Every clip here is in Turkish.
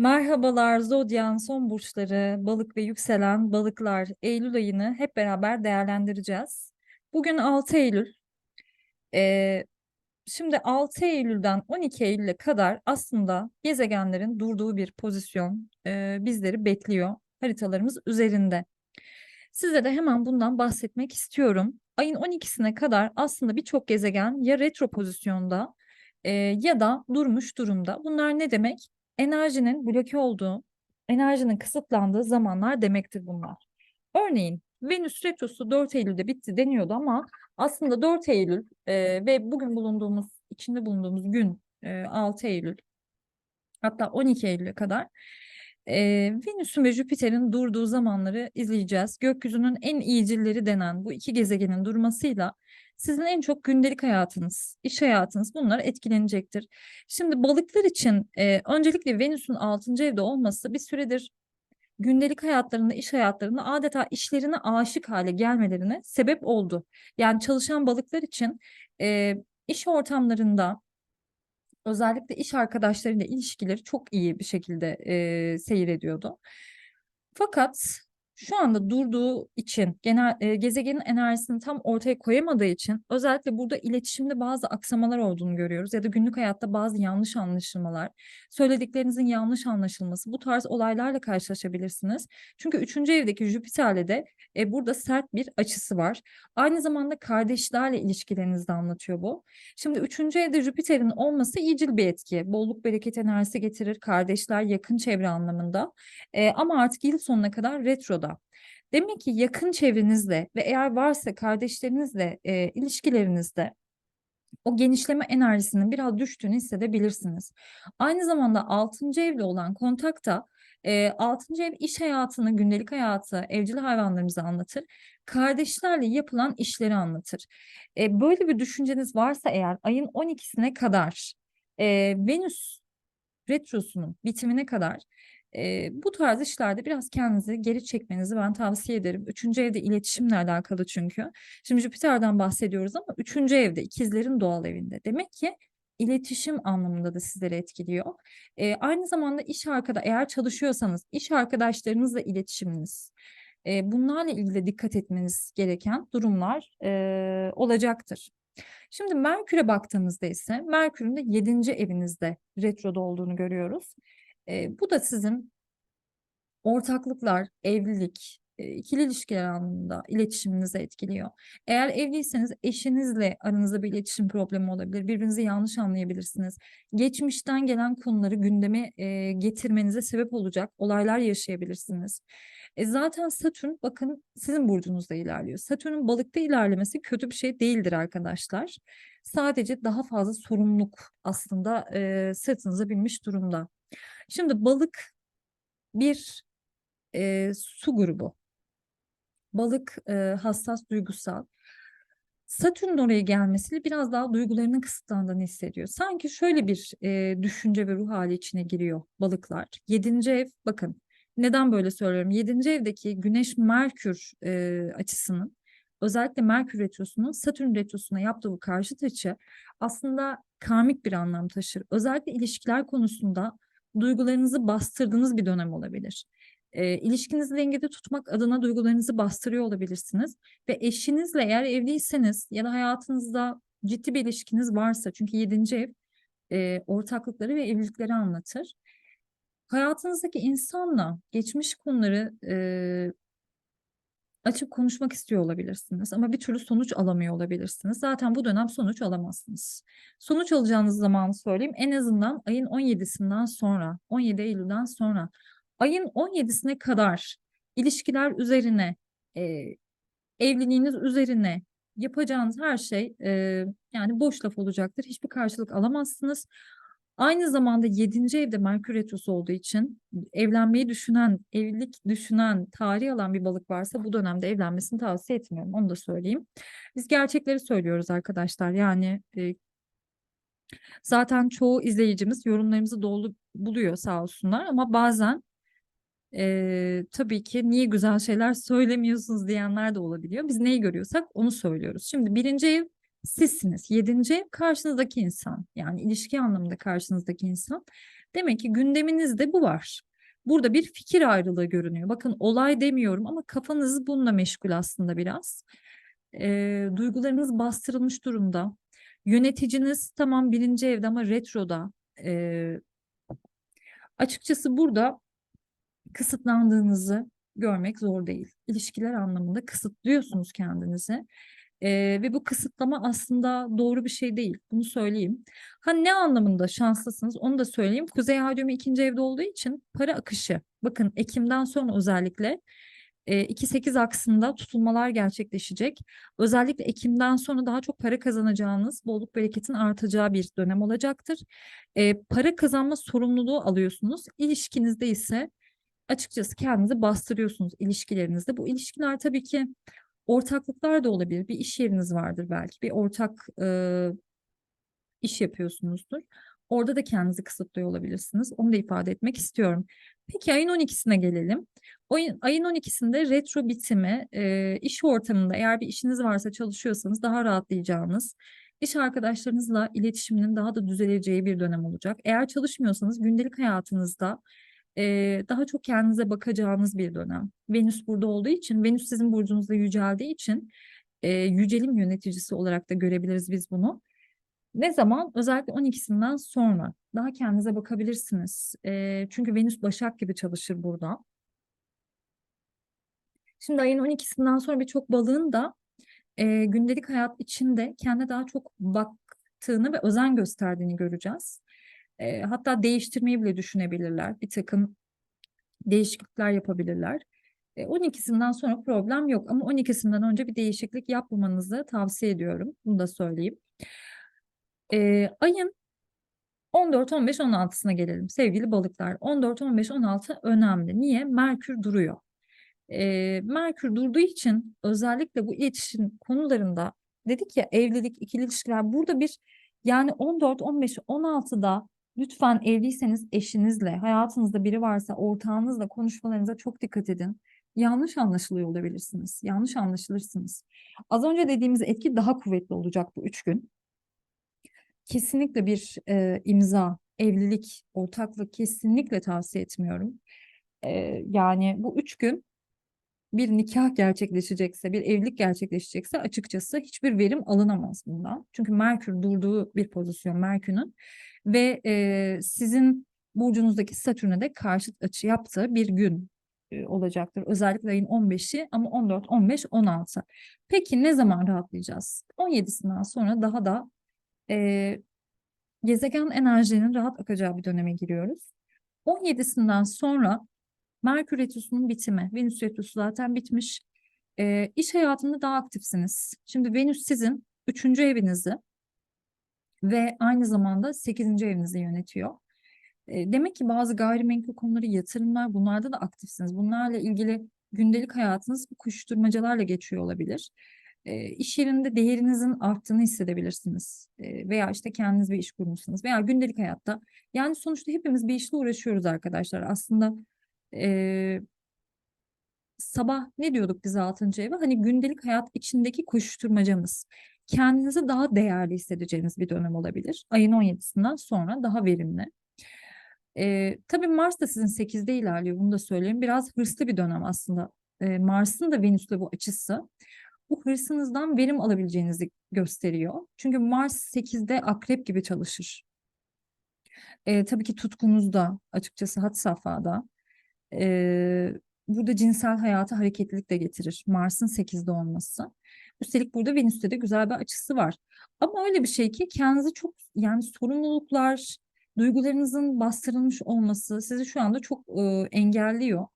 Merhabalar Zodyan son burçları, balık ve yükselen balıklar Eylül ayını hep beraber değerlendireceğiz. Bugün 6 Eylül. Ee, şimdi 6 Eylül'den 12 Eylül'e kadar aslında gezegenlerin durduğu bir pozisyon e, bizleri bekliyor haritalarımız üzerinde. Size de hemen bundan bahsetmek istiyorum. Ayın 12'sine kadar aslında birçok gezegen ya retro pozisyonda e, ya da durmuş durumda. Bunlar ne demek? Enerjinin bloke olduğu, enerjinin kısıtlandığı zamanlar demektir bunlar. Örneğin Venüs retrosu 4 Eylül'de bitti deniyordu ama aslında 4 Eylül e, ve bugün bulunduğumuz, içinde bulunduğumuz gün e, 6 Eylül hatta 12 Eylül'e kadar e, Venüs'ün ve Jüpiter'in durduğu zamanları izleyeceğiz. Gökyüzünün en iyicilleri denen bu iki gezegenin durmasıyla sizin en çok gündelik hayatınız, iş hayatınız bunlar etkilenecektir. Şimdi balıklar için e, öncelikle Venüs'ün 6. evde olması bir süredir gündelik hayatlarında, iş hayatlarında adeta işlerine aşık hale gelmelerine sebep oldu. Yani çalışan balıklar için e, iş ortamlarında özellikle iş arkadaşlarıyla ilişkileri çok iyi bir şekilde e, seyrediyordu. Fakat şu anda durduğu için genel e, gezegenin enerjisini tam ortaya koyamadığı için özellikle burada iletişimde bazı aksamalar olduğunu görüyoruz ya da günlük hayatta bazı yanlış anlaşılmalar, söylediklerinizin yanlış anlaşılması bu tarz olaylarla karşılaşabilirsiniz. Çünkü üçüncü evdeki Jüpiter'le de e, burada sert bir açısı var. Aynı zamanda kardeşlerle ilişkilerinizi de anlatıyor bu. Şimdi üçüncü evde Jüpiter'in olması iyicil bir etki. Bolluk bereket enerjisi getirir. Kardeşler yakın çevre anlamında. E, ama artık yıl sonuna kadar retroda. Demek ki yakın çevrenizle ve eğer varsa kardeşlerinizle e, ilişkilerinizde o genişleme enerjisinin biraz düştüğünü hissedebilirsiniz. Aynı zamanda 6. evle olan kontakta e, 6. ev iş hayatını, gündelik hayatı, evcil hayvanlarımızı anlatır. Kardeşlerle yapılan işleri anlatır. E, böyle bir düşünceniz varsa eğer ayın 12'sine kadar e, Venüs retrosunun bitimine kadar e, bu tarz işlerde biraz kendinizi geri çekmenizi ben tavsiye ederim. Üçüncü evde iletişimle alakalı çünkü. Şimdi Jüpiter'den bahsediyoruz ama üçüncü evde ikizlerin doğal evinde. Demek ki iletişim anlamında da sizleri etkiliyor. E, aynı zamanda iş arkada eğer çalışıyorsanız iş arkadaşlarınızla iletişiminiz. E, bunlarla ilgili dikkat etmeniz gereken durumlar e, olacaktır. Şimdi Merkür'e baktığımızda ise Merkür'ün de 7. evinizde retroda olduğunu görüyoruz. E, bu da sizin ortaklıklar, evlilik, ikili ilişkiler anlamında iletişiminizi etkiliyor. Eğer evliyseniz eşinizle aranızda bir iletişim problemi olabilir. Birbirinizi yanlış anlayabilirsiniz. Geçmişten gelen konuları gündeme e, getirmenize sebep olacak olaylar yaşayabilirsiniz. E zaten Satürn bakın sizin burcunuzda ilerliyor. Satürn'ün balıkta ilerlemesi kötü bir şey değildir arkadaşlar. Sadece daha fazla sorumluluk aslında e, sırtınıza binmiş durumda. Şimdi balık bir e, su grubu. Balık e, hassas, duygusal. Satürn'ün oraya gelmesiyle biraz daha duygularının kısıtlandığını hissediyor. Sanki şöyle bir e, düşünce ve ruh hali içine giriyor balıklar. Yedinci ev, bakın neden böyle söylüyorum? Yedinci evdeki Güneş-Merkür e, açısının özellikle Merkür retrosunun Satürn retrosuna yaptığı bu karşıt açı aslında karmik bir anlam taşır. Özellikle ilişkiler konusunda duygularınızı bastırdığınız bir dönem olabilir. E, ilişkinizi dengede tutmak adına duygularınızı bastırıyor olabilirsiniz. Ve eşinizle eğer evliyseniz ya da hayatınızda ciddi bir ilişkiniz varsa çünkü yedinci ev e, ortaklıkları ve evlilikleri anlatır. Hayatınızdaki insanla geçmiş konuları e, açıp konuşmak istiyor olabilirsiniz ama bir türlü sonuç alamıyor olabilirsiniz. Zaten bu dönem sonuç alamazsınız. Sonuç alacağınız zamanı söyleyeyim. En azından ayın 17'sinden sonra, 17 Eylül'den sonra ayın 17'sine kadar ilişkiler üzerine, e, evliliğiniz üzerine yapacağınız her şey e, yani boş laf olacaktır. Hiçbir karşılık alamazsınız. Aynı zamanda 7. evde Merkür Retrosu olduğu için evlenmeyi düşünen, evlilik düşünen, tarih alan bir balık varsa bu dönemde evlenmesini tavsiye etmiyorum. Onu da söyleyeyim. Biz gerçekleri söylüyoruz arkadaşlar. Yani e, zaten çoğu izleyicimiz yorumlarımızı dolu buluyor sağ olsunlar ama bazen e, tabii ki niye güzel şeyler söylemiyorsunuz diyenler de olabiliyor. Biz neyi görüyorsak onu söylüyoruz. Şimdi birinci ev sizsiniz. Yedinci karşınızdaki insan. Yani ilişki anlamında karşınızdaki insan. Demek ki gündeminizde bu var. Burada bir fikir ayrılığı görünüyor. Bakın olay demiyorum ama kafanız bununla meşgul aslında biraz. Ee, duygularınız bastırılmış durumda. Yöneticiniz tamam birinci evde ama retroda. Ee, açıkçası burada kısıtlandığınızı görmek zor değil. İlişkiler anlamında kısıtlıyorsunuz kendinizi. Ee, ve bu kısıtlama aslında doğru bir şey değil. Bunu söyleyeyim. Ha ne anlamında şanslısınız onu da söyleyeyim. Kuzey ay ikinci evde olduğu için para akışı. Bakın Ekim'den sonra özellikle e, 2-8 aksında tutulmalar gerçekleşecek. Özellikle Ekim'den sonra daha çok para kazanacağınız, bolluk bereketin artacağı bir dönem olacaktır. E, para kazanma sorumluluğu alıyorsunuz. İlişkinizde ise açıkçası kendinizi bastırıyorsunuz ilişkilerinizde. Bu ilişkiler tabii ki ortaklıklar da olabilir. Bir iş yeriniz vardır belki. Bir ortak e, iş yapıyorsunuzdur. Orada da kendinizi kısıtlıyor olabilirsiniz. Onu da ifade etmek istiyorum. Peki ayın 12'sine gelelim. Ayın, ayın 12'sinde retro bitimi, e, iş ortamında eğer bir işiniz varsa çalışıyorsanız daha rahatlayacağınız, iş arkadaşlarınızla iletişiminin daha da düzeleceği bir dönem olacak. Eğer çalışmıyorsanız gündelik hayatınızda e, daha çok kendinize bakacağınız bir dönem. Venüs burada olduğu için, Venüs sizin burcunuzda yüceldiği için e, yücelim yöneticisi olarak da görebiliriz biz bunu. Ne zaman? Özellikle 12'sinden sonra daha kendinize bakabilirsiniz. E, çünkü Venüs Başak gibi çalışır burada. Şimdi ayın 12'sinden sonra birçok balığın da e, gündelik hayat içinde kendine daha çok baktığını ve özen gösterdiğini göreceğiz. E, hatta değiştirmeyi bile düşünebilirler. Bir takım değişiklikler yapabilirler. E, 12'sinden sonra problem yok ama 12'sinden önce bir değişiklik yapmamanızı tavsiye ediyorum. Bunu da söyleyeyim. E, ayın 14, 15, 16'sına gelelim sevgili balıklar. 14, 15, 16 önemli. Niye? Merkür duruyor. E, Merkür durduğu için özellikle bu iletişim konularında dedik ya evlilik, ikili ilişkiler burada bir yani 14, 15, 16'da lütfen evliyseniz eşinizle, hayatınızda biri varsa ortağınızla konuşmalarınıza çok dikkat edin. Yanlış anlaşılıyor olabilirsiniz. Yanlış anlaşılırsınız. Az önce dediğimiz etki daha kuvvetli olacak bu üç gün kesinlikle bir e, imza, evlilik, ortaklık kesinlikle tavsiye etmiyorum. E, yani bu üç gün bir nikah gerçekleşecekse, bir evlilik gerçekleşecekse açıkçası hiçbir verim alınamaz bundan. Çünkü Merkür durduğu bir pozisyon Merkür'ün ve e, sizin burcunuzdaki Satürn'e de karşıt açı yaptığı bir gün e, olacaktır. Özellikle ayın 15'i ama 14, 15, 16. Peki ne zaman rahatlayacağız? 17'sinden sonra daha da e, gezegen enerjilerinin rahat akacağı bir döneme giriyoruz. 17'sinden sonra Merkür Retrosu'nun bitimi. Venüs Retrosu zaten bitmiş. E, iş hayatında daha aktifsiniz. Şimdi Venüs sizin 3. evinizi ve aynı zamanda 8. evinizi yönetiyor. E, demek ki bazı gayrimenkul konuları, yatırımlar bunlarda da aktifsiniz. Bunlarla ilgili gündelik hayatınız bu koşuşturmacalarla geçiyor olabilir e, iş yerinde değerinizin arttığını hissedebilirsiniz. E, veya işte kendiniz bir iş kurmuşsunuz veya gündelik hayatta. Yani sonuçta hepimiz bir işle uğraşıyoruz arkadaşlar. Aslında e, sabah ne diyorduk biz 6. eve? Hani gündelik hayat içindeki koşuşturmacamız. Kendinizi daha değerli hissedeceğiniz bir dönem olabilir. Ayın 17'sinden sonra daha verimli. Ee, tabii Mars da sizin 8'de ilerliyor bunu da söyleyeyim. Biraz hırslı bir dönem aslında. Ee, Mars'ın da Venüs'le bu açısı bu hırsınızdan verim alabileceğinizi gösteriyor. Çünkü Mars 8'de akrep gibi çalışır. E, tabii ki tutkunuz da açıkçası had safhada. E, burada cinsel hayata hareketlilik de getirir. Mars'ın 8'de olması. Üstelik burada Venüs'te de güzel bir açısı var. Ama öyle bir şey ki kendinizi çok yani sorumluluklar, duygularınızın bastırılmış olması sizi şu anda çok e, engelliyor.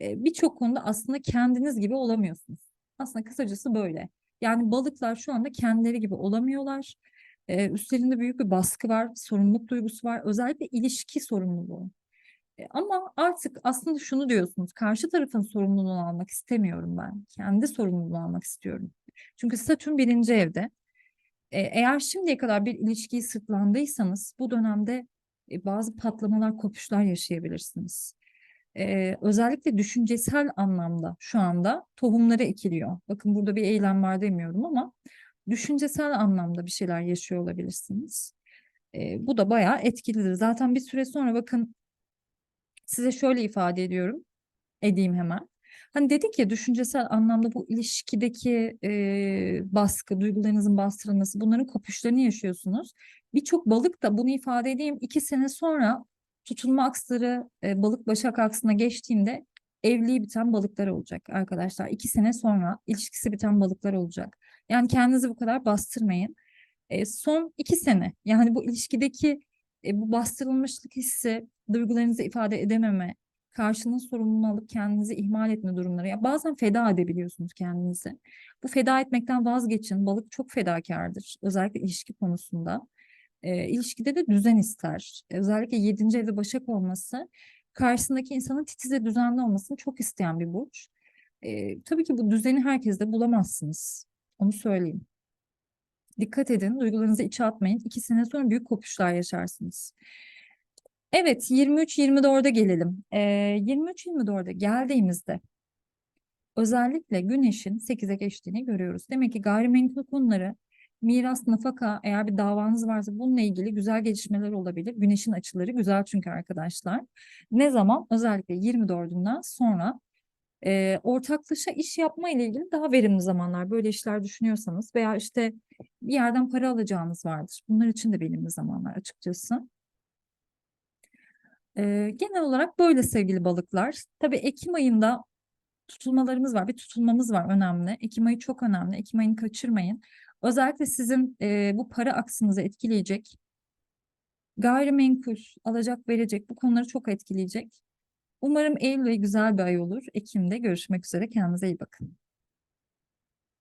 E, Birçok konuda aslında kendiniz gibi olamıyorsunuz. Aslında kısacası böyle. Yani balıklar şu anda kendileri gibi olamıyorlar. Ee, üstlerinde büyük bir baskı var, sorumluluk duygusu var. Özellikle ilişki sorumluluğu. E, ama artık aslında şunu diyorsunuz, karşı tarafın sorumluluğunu almak istemiyorum ben. Kendi sorumluluğunu almak istiyorum. Çünkü Satürn birinci evde. E, eğer şimdiye kadar bir ilişkiyi sırtlandıysanız bu dönemde e, bazı patlamalar, kopuşlar yaşayabilirsiniz e, özellikle düşüncesel anlamda şu anda tohumları ekiliyor. Bakın burada bir eylem var demiyorum ama düşüncesel anlamda bir şeyler yaşıyor olabilirsiniz. Ee, bu da bayağı etkilidir. Zaten bir süre sonra bakın size şöyle ifade ediyorum, edeyim hemen. Hani dedik ya düşüncesel anlamda bu ilişkideki e, baskı, duygularınızın bastırılması, bunların kopuşlarını yaşıyorsunuz. Birçok balık da bunu ifade edeyim iki sene sonra tutulma aksları e, balık başak aksına geçtiğinde evliliği biten balıklar olacak arkadaşlar. İki sene sonra ilişkisi biten balıklar olacak. Yani kendinizi bu kadar bastırmayın. E, son iki sene yani bu ilişkideki e, bu bastırılmışlık hissi, duygularınızı ifade edememe, karşının sorumluluğunu alıp kendinizi ihmal etme durumları. Ya bazen feda edebiliyorsunuz kendinizi. Bu feda etmekten vazgeçin. Balık çok fedakardır. Özellikle ilişki konusunda. E, ilişkide de düzen ister. Özellikle yedinci evde başak olması karşısındaki insanın titiz ve düzenli olmasını çok isteyen bir burç. E, tabii ki bu düzeni herkeste bulamazsınız. Onu söyleyeyim. Dikkat edin, duygularınızı içe atmayın. İki sene sonra büyük kopuşlar yaşarsınız. Evet, 23-24'e gelelim. Ee, 23-24'e geldiğimizde özellikle güneşin 8'e geçtiğini görüyoruz. Demek ki gayrimenkul konuları, miras, nafaka eğer bir davanız varsa bununla ilgili güzel gelişmeler olabilir. Güneşin açıları güzel çünkü arkadaşlar. Ne zaman? Özellikle 24'ünden sonra e, ortaklaşa iş yapma ile ilgili daha verimli zamanlar. Böyle işler düşünüyorsanız veya işte bir yerden para alacağınız vardır. Bunlar için de verimli zamanlar açıkçası. Ee, genel olarak böyle sevgili balıklar. Tabii Ekim ayında tutulmalarımız var. Bir tutulmamız var önemli. Ekim ayı çok önemli. Ekim ayını kaçırmayın. Özellikle sizin e, bu para aksınızı etkileyecek. Gayrimenkul, alacak verecek bu konuları çok etkileyecek. Umarım Eylül ayı güzel bir ay olur. Ekim'de görüşmek üzere. Kendinize iyi bakın.